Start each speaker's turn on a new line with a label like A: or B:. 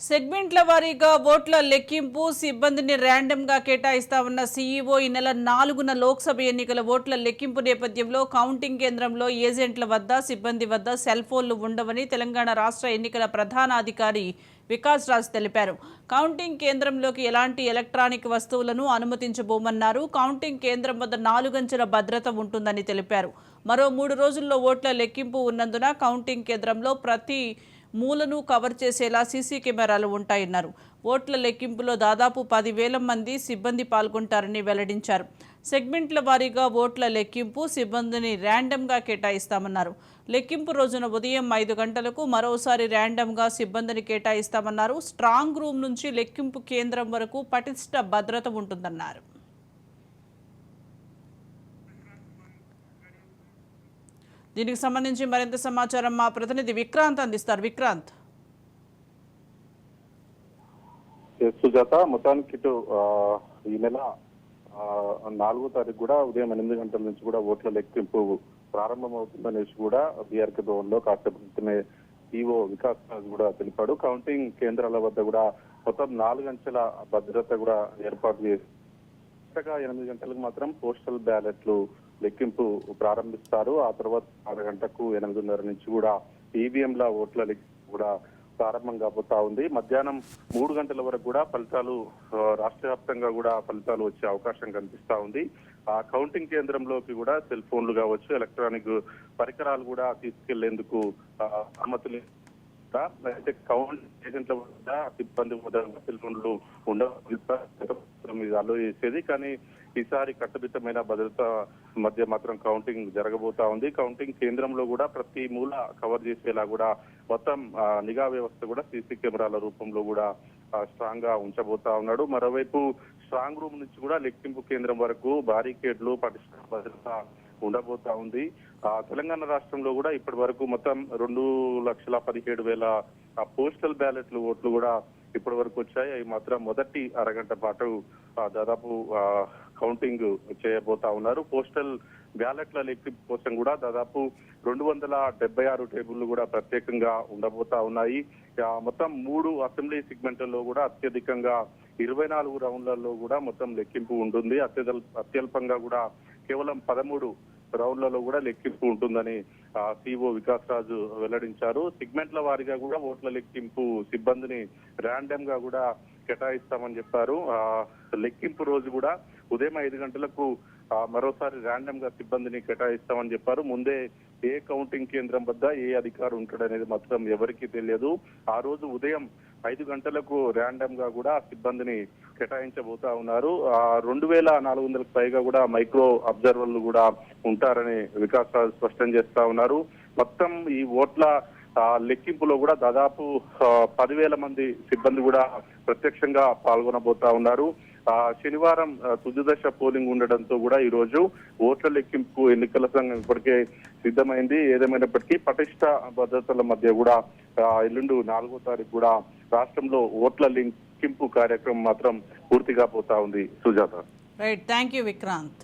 A: సెగ్మెంట్ల వారీగా ఓట్ల లెక్కింపు సిబ్బందిని ర్యాండమ్గా కేటాయిస్తామన్న సీఈఓ ఈ నెల నాలుగున లోక్సభ ఎన్నికల ఓట్ల లెక్కింపు నేపథ్యంలో కౌంటింగ్ కేంద్రంలో ఏజెంట్ల వద్ద సిబ్బంది వద్ద సెల్ ఫోన్లు ఉండవని తెలంగాణ రాష్ట్ర ఎన్నికల ప్రధానాధికారి వికాస్ రాజ్ తెలిపారు. కౌంటింగ్ కేంద్రంలోకి ఎలాంటి ఎలక్ట్రానిక్ వస్తువులను అనుమతించబోమన్నారు. కౌంటింగ్ కేంద్రం వద్ద నాలుగంచెల భద్రత ఉంటుందని తెలిపారు. మరో మూడు రోజుల్లో ఓట్ల లెక్కింపు ఉన్నందున కౌంటింగ్ కేంద్రంలో ప్రతి మూలను కవర్ చేసేలా సీసీ కెమెరాలు ఉంటాయన్నారు. ఓట్ల లెక్కింపులో దాదాపు పదివేల మంది సిబ్బంది పాల్గొంటారని వెల్లడించారు. సెగ్మెంట్ల వారీగా ఓట్ల లెక్కింపు సిబ్బందిని ర్యాండమ్గా కేటాయిస్తామన్నారు. లెక్కింపు రోజున ఉదయం ఐదు గంటలకు మరోసారి ర్యాండమ్గా సిబ్బందిని కేటాయిస్తామన్నారు. స్ట్రాంగ్ రూమ్ నుంచి లెక్కింపు కేంద్రం వరకు పటిష్ట భద్రత ఉంటుందన్నారు. దీనికి సంబంధించి మరింత సమాచారం మా ప్రతినిధి విక్రాంత్ అందిస్తారు. విక్రాంత్.
B: సుజాత మొత్తానికి ఇటు ఈ నెల నాలుగో తారీఖు కూడా ఉదయం ఎనిమిది గంటల నుంచి కూడా ఓట్ల లెక్కింపు ప్రారంభమవుతుందనేసి కూడా బీఆర్కే భవన్లో కాసేపు క్రితమే ఈఓ వికాస్ రాజ్ కూడా తెలిపాడు. కౌంటింగ్ కేంద్రాల వద్ద కూడా మొత్తం నాలుగు అంచెల భద్రత కూడా ఏర్పాటు చేసి ఎనిమిది గంటలకు మాత్రం పోస్టల్ బ్యాలెట్లు లెక్కింపు ప్రారంభిస్తారు. ఆ తర్వాత ఆరు గంటకు ఎనిమిదిన్నర నుంచి కూడా ఈవీఎంల ఓట్ల లెక్కింపు కూడా ప్రారంభం కాబోతా ఉంది. మధ్యాహ్నం మూడు గంటల వరకు కూడా ఫలితాలు రాష్ట్ర వ్యాప్తంగా కూడా ఫలితాలు వచ్చే అవకాశం కనిపిస్తా ఉంది. ఆ కౌంటింగ్ కేంద్రంలోకి కూడా సెల్ ఫోన్లు కావచ్చు ఎలక్ట్రానిక్ పరికరాలు కూడా తీసుకెళ్ళేందుకు అనుమతులు అయితే కౌంట్ ఏజెంట్ల వద్ద సిబ్బంది వద్ద సెల్ ఫోన్లు ఉండవు. ఇది చేసేది కానీ ఈసారి కట్టుదిట్టమైన భద్రత మధ్య మాత్రం కౌంటింగ్ జరగబోతా ఉంది. కౌంటింగ్ కేంద్రంలో కూడా ప్రతి మూల కవర్ చేసేలా కూడా మొత్తం ఆ, నిఘా వ్యవస్థ కూడా సీసీ కెమెరాల రూపంలో కూడా స్ట్రాంగ్గా ఉంచబోతా ఉన్నాడు. మరోవైపు స్ట్రాంగ్ రూమ్ నుంచి కూడా లెక్కింపు కేంద్రం వరకు బారికేడ్లు పటిష్ట భద్రత ఉండబోతా ఉంది. ఆ తెలంగాణ రాష్ట్రంలో కూడా ఇప్పటి వరకు మొత్తం రెండు లక్షల పదిహేడు వేల పోస్టల్ బ్యాలెట్లు ఓట్లు కూడా ఇప్పటి వరకు వచ్చాయి. అవి మాత్రం మొదటి అరగంట పాటు దాదాపు కౌంటింగ్ చేయబోతా ఉన్నారు. పోస్టల్ బ్యాలెట్ల లెక్కింపు కోసం కూడా దాదాపు రెండు వందల డెబ్బై ఆరు టేబుల్లు కూడా ప్రత్యేకంగా ఉండబోతా ఉన్నాయి. మొత్తం మూడు అసెంబ్లీ సెగ్మెంట్లలో కూడా అత్యధికంగా ఇరవై నాలుగు రౌండ్లలో కూడా మొత్తం లెక్కింపు ఉంటుంది. అత్యదల్ అత్యల్పంగా కూడా కేవలం పదమూడు రౌండ్లలో కూడా లెక్కింపు ఉంటుందని సిఓ వికాస్ రాజు వెల్లడించారు. సిగ్మెంట్ల వారీగా కూడా ఓట్ల లెక్కింపు సిబ్బందిని ర్యాండమ్గా కూడా కేటాయిస్తామని చెప్పారు. ఆ, లెక్కింపు రోజు కూడా ఉదయం ఐదు గంటలకు మరోసారి ర్యాండమ్గా సిబ్బందిని కేటాయిస్తామని చెప్పారు. ముందే ఏ కౌంటింగ్ కేంద్రం వద్ద ఏ అధికారి ఉంటాడనేది మాత్రం ఎవరికీ తెలియదు. ఆ రోజు ఉదయం ఐదు గంటలకు ర్యాండమ్గా కూడా సిబ్బందిని కేటాయించబోతా ఉన్నారు. ఆ రెండు వేల నాలుగు వందలకు పైగా కూడా మైక్రో అబ్జర్వర్లు కూడా ఉంటారని వికాస్ స్పష్టం చేస్తా ఉన్నారు. మొత్తం ఈ ఓట్ల లెక్కింపులో కూడా దాదాపు పదివేల మంది సిబ్బంది కూడా ప్రత్యక్షంగా పాల్గొనబోతా ఉన్నారు. శనివారం తుదిదశ దశ పోలింగ్ ఉండడంతో కూడా ఈ రోజు ఓట్ల లెక్కింపు ఎన్నికల సంఘం ఇప్పటికే సిద్ధమైంది. ఏదేమైనప్పటికీ పటిష్ట భద్రతల మధ్య కూడా ఆ, ఎల్లుండి నాలుగో తారీఖు కూడా రాష్ట్రంలో ఓట్ల లెక్కింపు కార్యక్రమం మాత్రం పూర్తిగా పోతా ఉంది. Sujatha.
A: Right thank you Vikrant